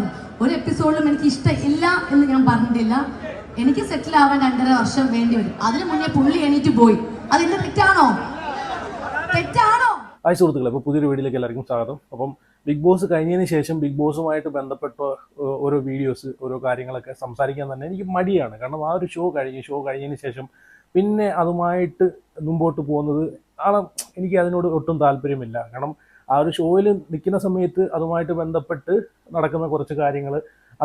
പറഞ്ഞു ഒരു എപ്പിസോഡിലും എനിക്ക് ഇഷ്ടമില്ല എന്ന് ഞാൻ പറഞ്ഞിട്ടില്ല. എനിക്ക് സെറ്റിൽ ആവാൻ രണ്ടര വർഷം വേണ്ടി വരും. അതിനു മുന്നേ പുള്ളി എണീറ്റ് പോയി. അതിന്റെ തെറ്റാണോ? തെറ്റാണോ? ഹായ് സുഹൃത്തുക്കളെ അപ്പോൾ പുതിയൊരു വീഡിയോയിലേക്ക് എല്ലാവർക്കും സ്വാഗതം. അപ്പം ബിഗ് ബോസ് കഴിഞ്ഞതിന് ശേഷം ബിഗ് ബോസുമായിട്ട് ബന്ധപ്പെട്ട ഓരോ വീഡിയോസ് ഓരോ കാര്യങ്ങളൊക്കെ സംസാരിക്കാൻ തന്നെ എനിക്ക് മടിയാണ്. കാരണം ആ ഒരു ഷോ കഴിഞ്ഞ് ഷോ കഴിഞ്ഞതിന് ശേഷം പിന്നെ അതുമായിട്ട് മുമ്പോട്ട് പോകുന്നത് ആണ് എനിക്ക് അതിനോട് ഒട്ടും താല്പര്യമില്ല. കാരണം ആ ഒരു ഷോയിൽ നിൽക്കുന്ന സമയത്ത് അതുമായിട്ട് ബന്ധപ്പെട്ട് നടക്കുന്ന കുറച്ച് കാര്യങ്ങൾ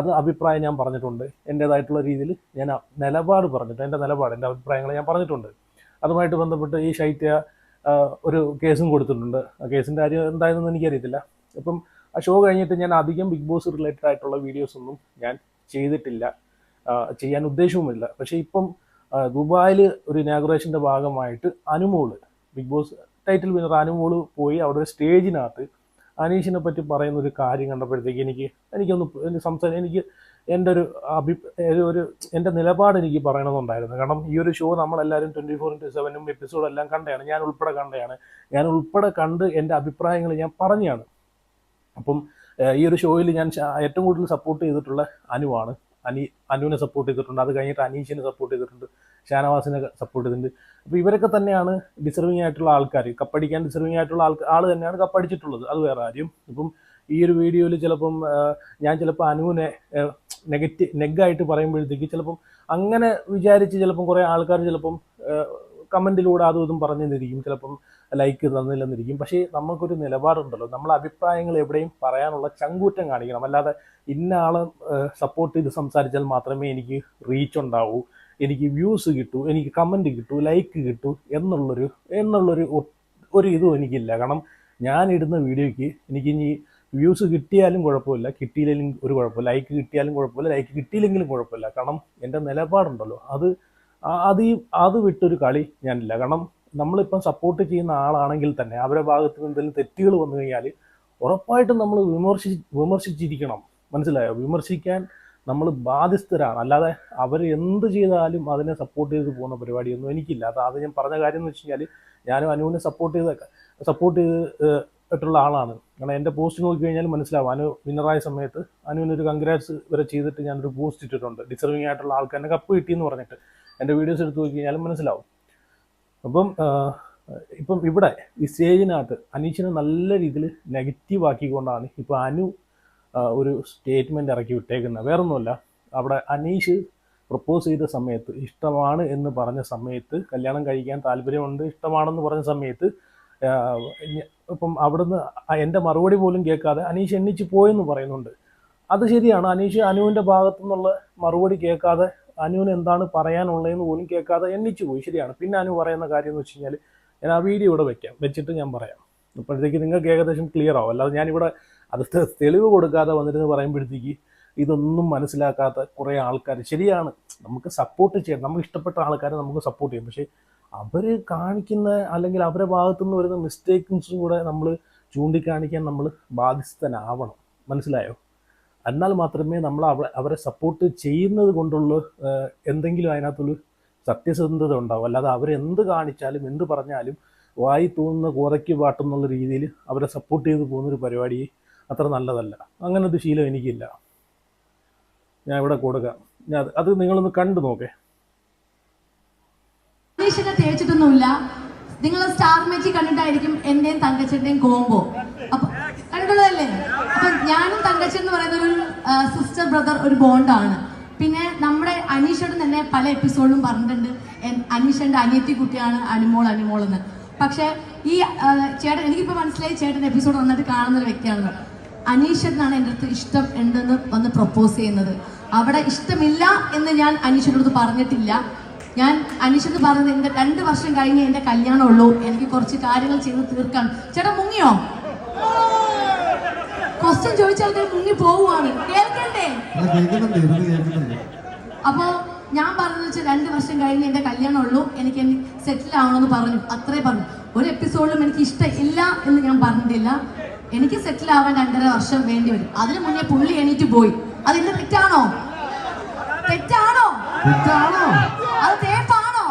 അത് അഭിപ്രായം ഞാൻ പറഞ്ഞിട്ടുണ്ട്. എന്റേതായിട്ടുള്ള രീതിയിൽ ഞാൻ നിലപാട് പറഞ്ഞിട്ട് എന്റെ നിലപാട് എന്റെ അഭിപ്രായങ്ങൾ ഞാൻ പറഞ്ഞിട്ടുണ്ട്. അതുമായിട്ട് ബന്ധപ്പെട്ട് ഈ ശൈത്യ ഒരു കേസും കൊടുത്തിട്ടുണ്ട്. ആ കേസിന്റെ കാര്യം എന്തായെന്ന് എനിക്കറിയത്തില്ല. അപ്പം ആ ഷോ കഴിഞ്ഞിട്ട് ഞാൻ അധികം ബിഗ് ബോസ് റിലേറ്റഡ് ആയിട്ടുള്ള വീഡിയോസ് ഒന്നും ഞാൻ ചെയ്തിട്ടില്ല. ചെയ്യാൻ ഉദ്ദേശവുമില്ല. പക്ഷേ ഇപ്പം ദുബായിൽ ഒരു ഇനാഗുറേഷന്റെ ഭാഗമായിട്ട് Anumol Bigg Boss title winner Anumol പോയി അവിടെ ഒരു സ്റ്റേജിനകത്ത് അനീഷിനെ പറ്റി പറയുന്ന ഒരു കാര്യം കണ്ടപ്പോഴത്തേക്ക് എനിക്ക് എനിക്കൊന്ന് എനിക്ക് സംസാരം എനിക്ക് എന്റെ ഒരു അഭി ഒരു എന്റെ നിലപാട് എനിക്ക് പറയണമെന്നുണ്ടായിരുന്നു. കാരണം ഈ ഒരു ഷോ നമ്മളെല്ലാവരും ട്വന്റി ഫോർ ഇന്റു സെവനും എപ്പിസോഡും എല്ലാം കണ്ടതാണ്. ഞാൻ ഉൾപ്പെടെ കണ്ടതാണ്. ഞാൻ ഉൾപ്പെടെ കണ്ട് എന്റെ അഭിപ്രായങ്ങൾ ഞാൻ പറഞ്ഞതാണ് അപ്പം ഈ ഒരു ഷോയിൽ ഞാൻ ഏറ്റവും കൂടുതൽ സപ്പോർട്ട് ചെയ്തിട്ടുള്ള അനുവാണ് അനി അനുവിനെ സപ്പോർട്ട് ചെയ്തിട്ടുണ്ട്. അത് കഴിഞ്ഞിട്ട് അനീഷിനെ സപ്പോർട്ട് ചെയ്തിട്ടുണ്ട്. ഷാനവാസിനെ സപ്പോർട്ട് ചെയ്തിട്ടുണ്ട്. അപ്പോൾ ഇവരൊക്കെ തന്നെയാണ് ഡിസർവിങ് ആയിട്ടുള്ള ആൾക്കാർ കപ്പടിക്കാൻ ഡിസർവിങ് ആയിട്ടുള്ള ആൾ ആൾ തന്നെയാണ് കപ്പടിച്ചിട്ടുള്ളത്. അത് വേറെ കാര്യം. ഇപ്പം ഈ ഒരു വീഡിയോയിൽ ചിലപ്പം ഞാൻ ചിലപ്പോൾ അനുവിനെ നെഗറ്റീവ് നെഗായിട്ട് പറയുമ്പോഴത്തേക്ക് ചിലപ്പം അങ്ങനെ വിചാരിച്ച് ചിലപ്പം കുറേ ആൾക്കാർ ചിലപ്പം കമന്റിലൂടെ അതും ഇതും പറഞ്ഞു പറഞ്ഞെന്നിരിക്കും. ചിലപ്പം ലൈക്ക് തന്നില്ലെന്നിരിക്കും. പക്ഷേ നമുക്കൊരു നിലപാടുണ്ടല്ലോ. നമ്മളെ അഭിപ്രായങ്ങൾ എവിടെയും പറയാനുള്ള ചങ്കൂറ്റം കാണിക്കണം. അല്ലാതെ ഇന്ന ആളെ സപ്പോർട്ട് ചെയ്ത് സംസാരിച്ചാൽ മാത്രമേ എനിക്ക് റീച്ച് ഉണ്ടാവൂ. എനിക്ക് വ്യൂസ് കിട്ടൂ എനിക്ക് കമന്റ് കിട്ടൂ ലൈക്ക് കിട്ടൂ എന്നുള്ളൊരു എന്നുള്ളൊരു ഒരു ഇതും എനിക്കില്ല. കാരണം ഞാൻ ഇടുന്ന വീഡിയോയ്ക്ക് എനിക്ക് ഇനി വ്യൂസ് കിട്ടിയാലും കുഴപ്പമില്ല. കിട്ടിയില്ലെങ്കിലും ഒരു കുഴപ്പമില്ല. ലൈക്ക് കിട്ടിയാലും കുഴപ്പമില്ല. ലൈക്ക് കിട്ടിയില്ലെങ്കിലും കുഴപ്പമില്ല. കാരണം എന്റെ നിലപാടുണ്ടല്ലോ. അത് അത് അത് വിട്ടൊരു കളി ഞാനില്ല. കാരണം നമ്മളിപ്പം സപ്പോർട്ട് ചെയ്യുന്ന ആളാണെങ്കിൽ തന്നെ അവരുടെ ഭാഗത്ത് നിന്ന് എന്തെങ്കിലും തെറ്റുകൾ വന്നു കഴിഞ്ഞാൽ ഉറപ്പായിട്ടും നമ്മൾ വിമർശി വിമർശിച്ചിരിക്കണം. മനസ്സിലായോ? വിമർശിക്കാൻ നമ്മൾ ബാധ്യസ്ഥരാണ്. അല്ലാതെ അവർ എന്ത് ചെയ്താലും അതിനെ സപ്പോർട്ട് ചെയ്ത് പോകുന്ന പരിപാടിയൊന്നും എനിക്കില്ല. അത് അത് ഞാൻ പറഞ്ഞ കാര്യം എന്ന് വെച്ച് കഴിഞ്ഞാൽ ഞാനും അനുവിനെ സപ്പോർട്ട് ചെയ്ത സപ്പോർട്ട് ചെയ്തിട്ടുള്ള ആളാണ്. കാരണം എന്റെ പോസ്റ്റ് നോക്കി കഴിഞ്ഞാൽ മനസ്സിലാവും. അനു വിന്നറായ സമയത്ത് അനുവിനൊരു കൺഗ്രാറ്റ്സ് വരെ ചെയ്തിട്ട് ഞാനൊരു പോസ്റ്റ് ഇട്ടിട്ടുണ്ട്. ഡിസർവിങ് ആയിട്ടുള്ള ആൾക്കാരെ കപ്പ് കിട്ടിയെന്ന് പറഞ്ഞിട്ട്. എന്റെ വീഡിയോസ് എടുത്ത് നോക്കി കഴിഞ്ഞാലും മനസ്സിലാവും. അപ്പം ഇപ്പം ഇവിടെ ഈ സ്റ്റേജിനകത്ത് അനീഷിനെ നല്ല രീതിയിൽ നെഗറ്റീവ് ആക്കിക്കൊണ്ടാണ് ഇപ്പോൾ അനു ഒരു സ്റ്റേറ്റ്മെന്റ് ഇറക്കി വിട്ടേക്കുന്നത്. വേറൊന്നുമല്ല അവിടെ അനീഷ് പ്രപ്പോസ് ചെയ്ത സമയത്ത് ഇഷ്ടമാണ് എന്ന് പറഞ്ഞ സമയത്ത് കല്യാണം കഴിക്കാൻ താല്പര്യമുണ്ട് ഇഷ്ടമാണെന്ന് പറഞ്ഞ സമയത്ത് ഇപ്പം അവിടുന്ന് എന്റെ മറുപടി പോലും കേൾക്കാതെ അനീഷ് എണ്ണിച്ച് പോയെന്ന് പറയുന്നുണ്ട്. അത് ശരിയാണ്. അനീഷ് അനുവിന്റെ ഭാഗത്തു നിന്നുള്ള മറുപടി കേൾക്കാതെ അനുവിന് എന്താണ് പറയാനുള്ളതെന്ന് പോലും കേൾക്കാതെ എണ്ണിച്ചു പോയി. ശരിയാണ്. പിന്നെ അനു പറയുന്ന കാര്യം എന്ന് വെച്ച് കഴിഞ്ഞാൽ ഞാൻ ആ വീഡിയോ ഇവിടെ വെക്കാം. വെച്ചിട്ട് ഞാൻ പറയാം. അപ്പോഴത്തേക്ക് നിങ്ങൾക്ക് ഏകദേശം ക്ലിയർ ആവും. അല്ലാതെ ഞാനിവിടെ അത് തെളിവ് കൊടുക്കാതെ വന്നിരുന്ന് പറയുമ്പോഴത്തേക്ക് ഇതൊന്നും മനസ്സിലാക്കാത്ത കുറേ ആൾക്കാർ ശരിയാണ്. നമുക്ക് സപ്പോർട്ട് ചെയ്യാം നമുക്ക് ഇഷ്ടപ്പെട്ട ആൾക്കാരെ നമുക്ക് സപ്പോർട്ട് ചെയ്യാം പക്ഷേ അവർ കാണിക്കുന്ന അല്ലെങ്കിൽ അവരുടെ ഭാഗത്തു നിന്ന് വരുന്ന മിസ്റ്റേക്സും കൂടെ നമ്മൾ ചൂണ്ടിക്കാണിക്കാൻ നമ്മൾ ബാധ്യസ്ഥനാവണം. മനസ്സിലായോ? എന്നാൽ മാത്രമേ നമ്മൾ അവ അവരെ സപ്പോർട്ട് ചെയ്യുന്നത് കൊണ്ടുള്ള എന്തെങ്കിലും അതിനകത്തൊരു സത്യസന്ധത ഉണ്ടാവും. അല്ലാതെ അവരെന്ത് കാണിച്ചാലും എന്ത് പറഞ്ഞാലും വായി തോന്നുന്ന കോതയ്ക്ക് പാട്ടെന്നുള്ള രീതിയിൽ അവരെ സപ്പോർട്ട് ചെയ്ത് പോകുന്നൊരു പരിപാടി അത്ര നല്ലതല്ല. അങ്ങനെ ഒരു ശീലം എനിക്കില്ല. ഞാൻ ഇവിടെ കൊടുക്കാം. ഞാൻ അത് നിങ്ങളൊന്ന് കണ്ടു നോക്കേ. തേച്ചിട്ടൊന്നുമില്ല. നിങ്ങൾ സ്റ്റാർ മെച്ചി കണ്ടിട്ടായിരിക്കും എന്റെയും തങ്കച്ചന്റെയും കോമ്പോ അപ്പൊ കണ്ടിട്ടുള്ളതല്ലേ? അപ്പൊ ഞാനും തങ്കച്ചൻ എന്ന് പറയുന്ന ഒരു സിസ്റ്റർ ബ്രദർ ഒരു ബോണ്ടാണ് പിന്നെ നമ്മുടെ അനീഷേട്ടൻ തന്നെ പല എപ്പിസോഡും പറഞ്ഞിട്ടുണ്ട്. അനീഷന്റെ അനിയത്തി കുട്ടിയാണ് അനുമോൾ അനുമോൾ എന്ന്. പക്ഷെ ഈ ചേട്ടൻ എനിക്കിപ്പോ മനസ്സിലായി ചേട്ടൻ എപ്പിസോഡ് നന്നായിട്ട് കാണുന്ന ഒരു വ്യക്തിയാണ് അനീഷൻ എന്നാണ് എന്റെ അടുത്ത് ഇഷ്ടം ഉണ്ടെന്ന് വന്ന് പ്രപ്പോസ് ചെയ്യുന്നത്. അവിടെ ഇഷ്ടമില്ല എന്ന് ഞാൻ അനീഷിന്റെ അടുത്ത് പറഞ്ഞിട്ടില്ല. ഞാൻ അനീഷിന് പറഞ്ഞത് എന്റെ രണ്ട് വർഷം കഴിഞ്ഞ് എന്റെ കല്യാണമുള്ളൂ എനിക്ക് കുറച്ച് കാര്യങ്ങൾ ചെയ്ത് തീർക്കാൻ ചേട്ടൻ മുങ്ങിയോ? ക്വസ്റ്റ്യൻ ചോദിച്ചാൽ മുങ്ങി പോവുകയാണ്. കേൾക്കണ്ടേ? അപ്പോ ഞാൻ പറഞ്ഞത് വെച്ചാൽ രണ്ട് വർഷം കഴിഞ്ഞ് എന്റെ കല്യാണം ഉള്ളൂ എനിക്ക് സെറ്റിൽ ആവണമെന്ന് പറഞ്ഞു അത്രേ പറഞ്ഞു. ഒരു എപ്പിസോഡിലും എനിക്ക് ഇഷ്ടമില്ല എന്ന് ഞാൻ പറഞ്ഞിട്ടില്ല. എനിക്ക് സെറ്റിൽ ആവാൻ രണ്ടര വർഷം വേണ്ടി വരും. അതിനു മുന്നേ പുള്ളി എണീറ്റ് പോയി. അതിന്റെ തെറ്റാണോ തെറ്റാണോ? തെറ്റാണോ? അത് തേപ്പാണോ?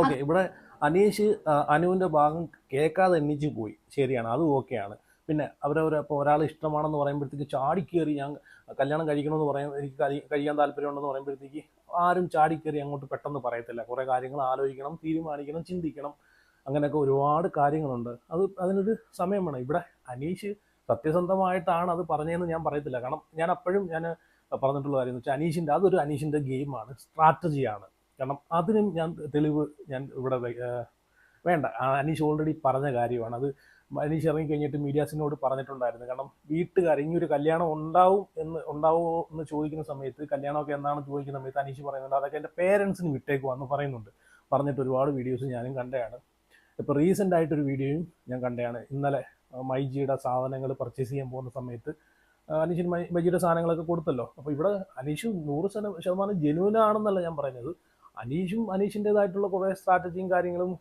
ഓക്കെ ഇവിടെ അനീഷ് അനുവിന്റെ ഭാഗം കേൾക്കാതെ എണ്ണിച്ചു പോയി. ശരിയാണ് അത് ഓക്കെയാണ്. പിന്നെ അവരവരെ ഇപ്പോൾ ഒരാൾ ഇഷ്ടമാണെന്ന് പറയുമ്പോഴത്തേക്ക് ചാടിക്കേറി ഞാൻ കല്യാണം കഴിക്കണമെന്ന് പറയാൻ എനിക്ക് കഴിയാൻ താല്പര്യമുണ്ടെന്ന് പറയുമ്പോഴത്തേക്ക് ആരും ചാടിക്കേറി അങ്ങോട്ട് പെട്ടെന്ന് പറയത്തില്ല. കുറേ കാര്യങ്ങൾ ആലോചിക്കണം തീരുമാനിക്കണം ചിന്തിക്കണം. അങ്ങനെയൊക്കെ ഒരുപാട് കാര്യങ്ങളുണ്ട്. അത് അതിനൊരു സമയം വേണം. ഇവിടെ അനീഷ് സത്യസന്ധമായിട്ടാണ് അത് പറഞ്ഞതെന്ന് ഞാൻ പറയത്തില്ല. കാരണം ഞാൻ അപ്പോഴും ഞാൻ പറഞ്ഞിട്ടുള്ള കാര്യം എന്ന് വെച്ചാൽ അനീഷിന്റെ അതൊരു അനീഷിന്റെ ഗെയിമാണ് സ്ട്രാറ്റജിയാണ്. കാരണം അതിനും ഞാൻ തെളിവ് ഞാൻ ഇവിടെ വേണ്ട. അനീഷ് ഓൾറെഡി പറഞ്ഞ കാര്യമാണ്. അത് അനീഷ് ഇറങ്ങി കഴിഞ്ഞിട്ട് മീഡിയാസിനോട് പറഞ്ഞിട്ടുണ്ടായിരുന്നു. കാരണം വീട്ടുകാർ ഇനി ഒരു കല്യാണം ഉണ്ടാവും എന്ന് ഉണ്ടാവുമോ എന്ന് ചോദിക്കുന്ന സമയത്ത് കല്യാണമൊക്കെ എന്നാണ് ചോദിക്കുന്ന സമയത്ത് അനീഷ് പറയുന്നുണ്ട്. അതൊക്കെ എന്റെ പേരൻസിന് വിട്ടേക്കുവാന്ന് പറയുന്നുണ്ട്. പറഞ്ഞിട്ട് ഒരുപാട് വീഡിയോസ് ഞാനും കണ്ടതാണ്. ഇപ്പോൾ റീസെന്റ് ആയിട്ടൊരു വീഡിയോയും ഞാൻ കണ്ടതാണ്. ഇന്നലെ മൈജിയുടെ സാധനങ്ങൾ പർച്ചേസ് ചെയ്യാൻ പോകുന്ന സമയത്ത് അനീഷിന് മൈജിയുടെ സാധനങ്ങളൊക്കെ കൊടുത്തല്ലോ. അപ്പോൾ ഇവിടെ അനീഷ് നൂറ് ശതമാനം ശതമാനം ആണെന്നല്ല ഞാൻ പറയുന്നത്. അനീഷും അനീഷിന്റെതായിട്ടുള്ള കുറേ സ്ട്രാറ്റജിയും കാര്യങ്ങളും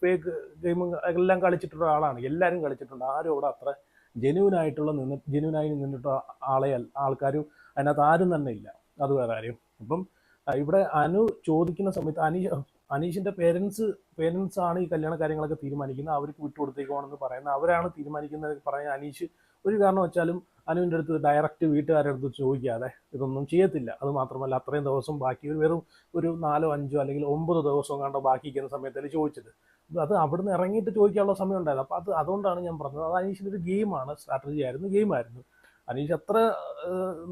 ഫേക്ക് ഗെയിമും എല്ലാം കളിച്ചിട്ടുള്ള ആളാണ്. എല്ലാവരും കളിച്ചിട്ടുണ്ട്. ആരും അവിടെ അത്ര ജെനുവിൻ ആയിട്ടുള്ള നിന്ന് ജെനുവിനായി നിന്നിട്ട് ആളെ ആൾക്കാരും അതിനകത്ത് ആരും തന്നെ ഇല്ല. അത് വേറെ കാര്യം. അപ്പം ഇവിടെ അനു ചോദിക്കുന്ന സമയത്ത് അനീഷ് അനീഷിന്റെ പേരൻസ് പേരൻസ് ആണ് ഈ കല്യാണ കാര്യങ്ങളൊക്കെ തീരുമാനിക്കുന്നത്. അവർക്ക് വിട്ടുകൊടുത്തേക്കുവാണെന്ന് പറയുന്നത്. അവരാണ് തീരുമാനിക്കുന്നത് പറയാൻ അനീഷ് ഒരു കാരണം വെച്ചാലും അനുവിന്റെ അടുത്ത് ഡയറക്റ്റ് വീട്ടുകാരുടെ അടുത്ത് ചോദിക്കാതെ ഇതൊന്നും ചെയ്യത്തില്ല. അത് മാത്രമല്ല അത്രയും ദിവസം ബാക്കി ഒരു വെറും ഒരു നാലോ അഞ്ചോ അല്ലെങ്കിൽ ഒമ്പത് ദിവസം കണ്ടോ ബാക്കി ഇരിക്കുന്ന സമയത്തല്ലേ ചോദിച്ചത്. അത് അവിടുന്ന് ഇറങ്ങിയിട്ട് ചോദിക്കാനുള്ള സമയം ഉണ്ടായത് അപ്പോൾ അത് അതുകൊണ്ടാണ് ഞാൻ പറഞ്ഞത്. അത് അനീഷിന്റെ ഒരു ഗെയിമാണ് സ്ട്രാറ്റജി ആയിരുന്നു ഗെയിമായിരുന്നു അനീഷ് അത്ര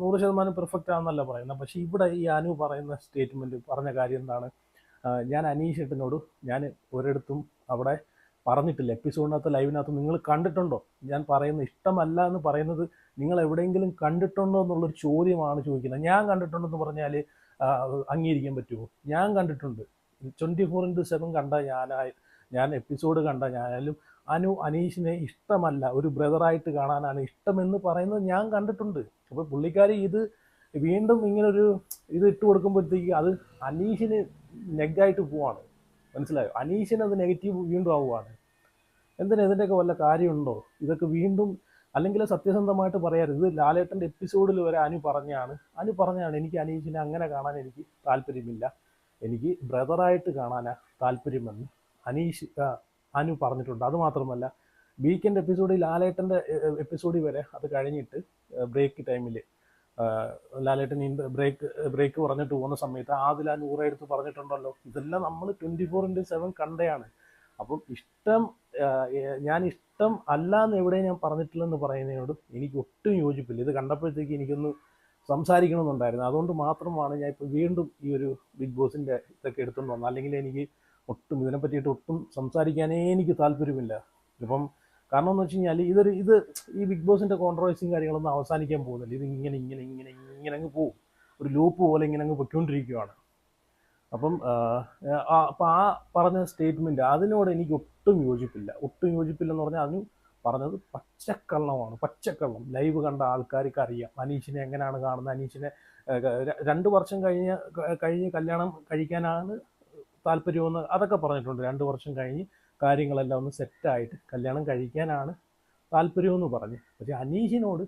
നൂറ് ശതമാനം പെർഫെക്റ്റ് ആണെന്നല്ല പറയുന്നത്. പക്ഷേ ഇവിടെ ഈ അനു പറയുന്ന സ്റ്റേറ്റ്മെന്റ് പറഞ്ഞ കാര്യം എന്താണ്? ഞാൻ അനീഷ് ഏട്ടനോട് ഞാൻ ഒരിടത്തും അവിടെ പറഞ്ഞിട്ടില്ല. എപ്പിസോഡിനകത്ത് ലൈവിനകത്ത് നിങ്ങൾ കണ്ടിട്ടുണ്ടോ? ഞാൻ പറയുന്ന ഇഷ്ടമല്ല എന്ന് പറയുന്നത് നിങ്ങൾ എവിടെയെങ്കിലും കണ്ടിട്ടുണ്ടോ എന്നുള്ളൊരു ചോദ്യമാണ് ചോദിക്കുന്നത്. ഞാൻ കണ്ടിട്ടുണ്ടെന്ന് പറഞ്ഞാൽ അംഗീകരിക്കാൻ പറ്റുമോ? ഞാൻ കണ്ടിട്ടുണ്ട്. ട്വന്റി ഫോർ ഇന്റു സെവൻ കണ്ട ഞാനായി ഞാൻ എപ്പിസോഡ് കണ്ട ഞാനായാലും അനു അനീഷിനെ ഇഷ്ടമല്ല. ഒരു ബ്രദറായിട്ട് കാണാനാണ് ഇഷ്ടമെന്ന് പറയുന്നത് ഞാൻ കണ്ടിട്ടുണ്ട്. അപ്പോൾ പുള്ളിക്കാരി ഇത് വീണ്ടും ഇങ്ങനൊരു ഇത് ഇട്ട് കൊടുക്കുമ്പോഴത്തേക്ക് അത് അനീഷിന് നെഗായിട്ട് പോവാണ്. മനസ്സിലായോ? അനീഷിന് അത് നെഗറ്റീവ് വീണ്ടും ആവുകയാണ് എന്തിനാ ഇതിന്റെയൊക്കെ വല്ല കാര്യമുണ്ടോ? ഇതൊക്കെ വീണ്ടും അല്ലെങ്കിൽ സത്യസന്ധമായിട്ട് പറയാറ് ഇത് ലാലേട്ടന്റെ എപ്പിസോഡിൽ വരെ അനു പറഞ്ഞാണ്. അനു പറഞ്ഞാണ് എനിക്ക് അനീഷിനെ അങ്ങനെ കാണാൻ എനിക്ക് താല്പര്യമില്ല. എനിക്ക് ബ്രദറായിട്ട് കാണാനാ താല്പര്യമെന്ന് അനീഷ് അനു പറഞ്ഞിട്ടുണ്ട്. അത് മാത്രമല്ല വീക്കെൻഡ് എപ്പിസോഡിൽ ലാലേട്ടന്റെ എപ്പിസോഡിൽ വരെ അത് കഴിഞ്ഞിട്ട് ബ്രേക്ക് ടൈമിൽ ലാലേട്ടൻ ബ്രേക്ക് ബ്രേക്ക് പറഞ്ഞിട്ട് പോകുന്ന സമയത്ത് ആദില നൂറെടുത്ത് പറഞ്ഞിട്ടുണ്ടല്ലോ. ഇതെല്ലാം നമ്മൾ ട്വന്റി ഫോർ ഇന്റു സെവൻ കണ്ടയാണ് അപ്പം ഇഷ്ടം ഞാൻ ഇഷ്ടം അല്ല എന്ന് എവിടെ ഞാൻ പറഞ്ഞിട്ടില്ലെന്ന് പറയുന്നതിനോട് എനിക്ക് ഒട്ടും യോജിപ്പില്ല. ഇത് കണ്ടപ്പോഴത്തേക്ക് എനിക്കൊന്ന് സംസാരിക്കണമെന്നുണ്ടായിരുന്നു. അതുകൊണ്ട് മാത്രമാണ് ഞാൻ ഇപ്പോൾ വീണ്ടും ഈ ഒരു ബിഗ് ബോസിന്റെ ഇതൊക്കെ എടുത്തുകൊണ്ട് വന്നത്. അല്ലെങ്കിൽ എനിക്ക് ഒട്ടും ഇതിനെ പറ്റിയിട്ട് ഒട്ടും സംസാരിക്കാനേ എനിക്ക് താല്പര്യമില്ല. ഇപ്പം കാരണം എന്ന് വെച്ച് കഴിഞ്ഞാൽ ഇതൊരു ഇത് ഈ ബിഗ് ബോസിന്റെ കോൺട്രവേഴ്സിയും കാര്യങ്ങളൊന്നും അവസാനിക്കാൻ പോകുന്നില്ല. ഇത് ഇങ്ങനെ ഇങ്ങനെ ഇങ്ങനെ ഇങ്ങനെ അങ്ങ് പോകും ഒരു ലൂപ്പ് പോലെ ഇങ്ങനെ അങ്ങ് പൊയ്ക്കൊണ്ടിരിക്കുകയാണ് അപ്പം അപ്പം ആ പറഞ്ഞ സ്റ്റേറ്റ്മെന്റ് അതിനോട് എനിക്ക് ഒട്ടും യോജിപ്പില്ല. ഒട്ടും യോജിപ്പില്ല എന്ന് പറഞ്ഞാൽ അതിന് പറഞ്ഞത് പച്ചക്കള്ളമാണ്. പച്ചക്കള്ളം. ലൈവ് കണ്ട ആൾക്കാർക്ക് അറിയാം. അനീഷിനെ എങ്ങനെയാണ് കാണുന്നത്? അനീഷിനെ രണ്ട് വർഷം കഴിഞ്ഞ കഴിഞ്ഞ് കല്യാണം കഴിക്കാനാണ് താല്പര്യമെന്ന് അതൊക്കെ പറഞ്ഞിട്ടുണ്ട്. രണ്ട് വർഷം കഴിഞ്ഞ് കാര്യങ്ങളെല്ലാം ഒന്ന് സെറ്റായിട്ട് കല്യാണം കഴിക്കാനാണ് താല്പര്യമെന്ന് പറഞ്ഞു. പക്ഷേ അനീഷിനോട്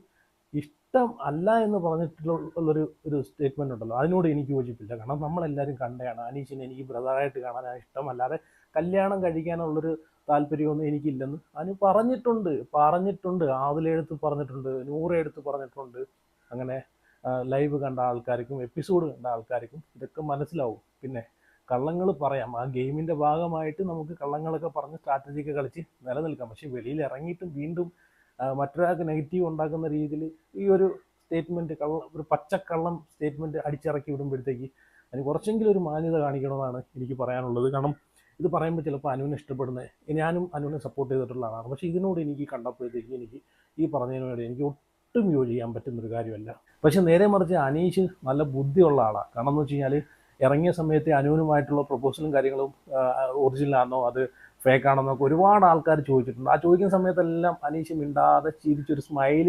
ഇഷ്ടം അല്ല എന്ന് പറഞ്ഞിട്ടുള്ള ഉള്ളൊരു ഒരു സ്റ്റേറ്റ്മെന്റ് ഉണ്ടല്ലോ. അതിനോട് എനിക്ക് യോജിപ്പില്ല. കാരണം നമ്മളെല്ലാവരും കണ്ടതാണ് അനീഷിനെ എനിക്ക് ബ്രദറായിട്ട് കാണാനാണ് ഇഷ്ടം അല്ലാതെ കല്യാണം കഴിക്കാനുള്ളൊരു താല്പര്യമൊന്നും എനിക്കില്ലെന്ന് അനു പറഞ്ഞിട്ടുണ്ട്. പറഞ്ഞിട്ടുണ്ട്. ആവിലെടുത്ത് പറഞ്ഞിട്ടുണ്ട്. നൂറെടുത്ത് പറഞ്ഞിട്ടുണ്ട്. അങ്ങനെ ലൈവ് കണ്ട ആൾക്കാർക്കും എപ്പിസോഡ് കണ്ട ആൾക്കാർക്കും ഇതൊക്കെ മനസ്സിലാവും. പിന്നെ കള്ളങ്ങൾ പറയാം. ആ ഗെയിമിന്റെ ഭാഗമായിട്ട് നമുക്ക് കള്ളങ്ങളൊക്കെ പറഞ്ഞ് സ്ട്രാറ്റജിയൊക്കെ കളിച്ച് നിലനിൽക്കാം. പക്ഷെ വെളിയിൽ ഇറങ്ങിയിട്ടും വീണ്ടും മറ്റൊരാൾക്ക് നെഗറ്റീവ് ഉണ്ടാക്കുന്ന രീതിയിൽ ഈ ഒരു സ്റ്റേറ്റ്മെന്റ് കള്ള ഒരു പച്ചക്കള്ളം സ്റ്റേറ്റ്മെന്റ് അടിച്ചിറക്കി വിടുമ്പോഴത്തേക്ക് അതിന് കുറച്ചെങ്കിലും ഒരു മാന്യത കാണിക്കണമെന്നാണ് എനിക്ക് പറയാനുള്ളത്. കാരണം ഇത് പറയുമ്പോൾ ചിലപ്പോൾ അനുവിനെ ഇഷ്ടപ്പെടുന്ന ഞാനും അനുവിനെ സപ്പോർട്ട് ചെയ്തിട്ടുള്ള ആളാണ്. പക്ഷേ ഇതിനോട് എനിക്ക് കണ്ടപ്പോഴത്തേക്ക് എനിക്ക് ഈ പറഞ്ഞതിനോട് എനിക്ക് ഒട്ടും യോജിക്കാൻ പറ്റുന്നൊരു കാര്യമല്ല. പക്ഷേ നേരെ മറിച്ച് അനീഷ് നല്ല ബുദ്ധിയുള്ള ആളാണ് കാരണം എന്ന് വെച്ച് കഴിഞ്ഞാൽ ഇറങ്ങിയ സമയത്ത് അനുവിനുമായിട്ടുള്ള പ്രപ്പോസലും കാര്യങ്ങളും ഒറിജിനൽ ആണോ അത് ഫേക്ക് ആണെന്നൊക്കെ ഒരുപാട് ആൾക്കാർ ചോദിച്ചിട്ടുണ്ട്. ആ ചോദിക്കുന്ന സമയത്തെല്ലാം അനീഷ് മിണ്ടാതെ ചിരിച്ചൊരു സ്മൈൽ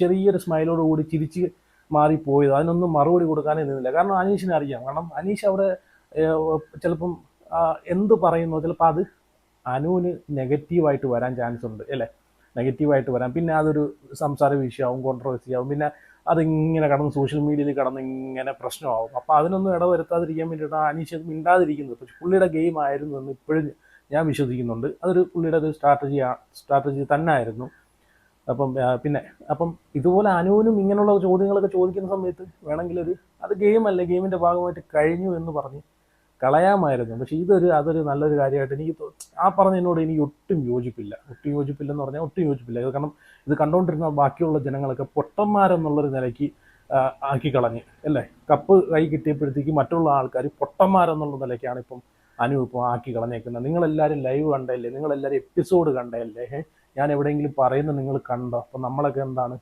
ചെറിയൊരു സ്മൈലോട് കൂടി ചിരിച്ച് മാറിപ്പോയത്. അതിനൊന്നും മറുപടി കൊടുക്കാനേ നിന്നില്ല. കാരണം അനീഷിനെ അറിയാം. കാരണം അനീഷ് അവിടെ ചിലപ്പം എന്ത് പറയുന്നു ചിലപ്പോൾ അത് അനുവിന് നെഗറ്റീവായിട്ട് വരാൻ ചാൻസ് ഉണ്ട് അല്ലേ? നെഗറ്റീവായിട്ട് വരാം പിന്നെ അതൊരു സംസാര വിഷയമാവും കോൺട്രവേഴ്സി ആവും. പിന്നെ അതിങ്ങനെ കടന്ന് സോഷ്യൽ മീഡിയയിൽ കടന്ന് ഇങ്ങനെ പ്രശ്നമാവും. അപ്പോൾ അതിനൊന്നും ഇടവരുത്താതിരിക്കാൻ വേണ്ടിയിട്ടാണ് അനീഷ് മിണ്ടാതിരിക്കുന്നത്. പക്ഷെ പുള്ളിയുടെ ഗെയിം ആയിരുന്നു എന്ന് ഇപ്പോഴും ഞാൻ വിശ്വസിക്കുന്നുണ്ട്. അതൊരു പുള്ളിയുടെ ഒരു സ്ട്രാറ്റജി സ്ട്രാറ്റജി തന്നെ ആയിരുന്നു അപ്പം പിന്നെ അപ്പം ഇതുപോലെ അനുവിനും ഇങ്ങനെയുള്ള ചോദ്യങ്ങളൊക്കെ ചോദിക്കുന്ന സമയത്ത് വേണമെങ്കിൽ ഒരു അത് ഗെയിമല്ല ഗെയിമിന്റെ ഭാഗമായിട്ട് കഴിഞ്ഞു എന്ന് പറഞ്ഞ് കളയാമായിരുന്നു. പക്ഷേ ഇതൊരു അതൊരു നല്ലൊരു കാര്യമായിട്ട് എനിക്ക് ആ പറഞ്ഞതിനോട് എനിക്ക് ഒട്ടും യോജിപ്പില്ല. ഒട്ടും യോജിപ്പില്ലെന്ന് പറഞ്ഞാൽ ഒട്ടും യോജിപ്പില്ല. ഇത് കാരണം ഇത് കണ്ടുകൊണ്ടിരുന്ന ബാക്കിയുള്ള ജനങ്ങളൊക്കെ പൊട്ടന്മാരെന്നുള്ളൊരു നിലയ്ക്ക് ആക്കി കളഞ്ഞ്. അല്ലേ? കപ്പ് കൈ കിട്ടിയപ്പോഴത്തേക്ക് മറ്റുള്ള ആൾക്കാർ പൊട്ടന്മാരെന്നുള്ള നിലയ്ക്കാണ് ഇപ്പം അനു ഇപ്പോൾ ആക്കി കളഞ്ഞേക്കുന്നത്. നിങ്ങളെല്ലാവരും ലൈവ് കണ്ടല്ലേ നിങ്ങളെല്ലാവരും എപ്പിസോഡ് കണ്ടല്ലേ? ഞാൻ എവിടെയെങ്കിലും പറയുന്നത് നിങ്ങൾ കണ്ടോ? അപ്പം നമ്മളൊക്കെ എന്താണ്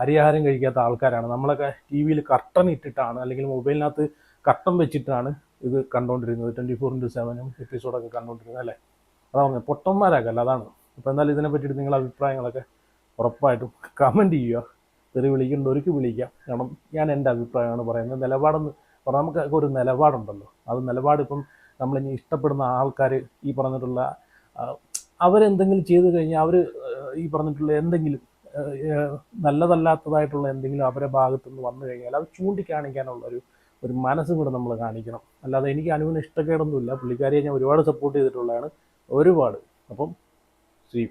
അരിയാഹാരം കഴിക്കാത്ത ആൾക്കാരാണ്. നമ്മളൊക്കെ ടി വിയിൽ കർട്ടൻ ഇട്ടിട്ടാണ് അല്ലെങ്കിൽ മൊബൈലിനകത്ത് കർട്ടൺ വെച്ചിട്ടാണ് ഇത് കണ്ടുകൊണ്ടിരുന്നത് ട്വന്റി ഫോർ ഇന്റു സെവനും എപ്പിസോഡൊക്കെ കണ്ടുകൊണ്ടിരുന്നത് അല്ലേ? അതാണ് പൊട്ടന്മാരാക്കല്ല അതാണ്. അപ്പോൾ എന്തായാലും ഇതിനെ പറ്റിയിട്ട് നിങ്ങളുടെ അഭിപ്രായങ്ങളൊക്കെ ഉറപ്പായിട്ടും കമന്റ് ചെയ്യുക. തെറി വിളിക്കേണ്ട ഒരുക്കി വിളിക്കാം. കാരണം ഞാൻ എന്റെ അഭിപ്രായമാണ് പറയുന്നത്. നിലപാടെന്ന് പറഞ്ഞാൽ നമുക്ക് ഒരു നിലപാടുണ്ടല്ലോ. അത് നിലപാട് ഇപ്പം നമ്മളിനി ഇഷ്ടപ്പെടുന്ന ആൾക്കാർ ഈ പറഞ്ഞിട്ടുള്ള അവരെന്തെങ്കിലും ചെയ്തു കഴിഞ്ഞാൽ അവർ ഈ പറഞ്ഞിട്ടുള്ള എന്തെങ്കിലും നല്ലതല്ലാത്തതായിട്ടുള്ള എന്തെങ്കിലും അവരെ ഭാഗത്തുനിന്ന് വന്നു കഴിഞ്ഞാൽ അത് ചൂണ്ടിക്കാണിക്കാനുള്ള ഒരു ഒരു മനസ്സും കൂടെ നമ്മൾ കാണിക്കണം. അല്ലാതെ എനിക്ക് അനുവിന് ഇഷ്ടക്കേടൊന്നുമില്ല. പുള്ളിക്കാരിയെ ഞാൻ ഒരുപാട് സപ്പോർട്ട് ചെയ്തിട്ടുള്ളതാണ്. ഒരുപാട്. അപ്പം ശ്രീ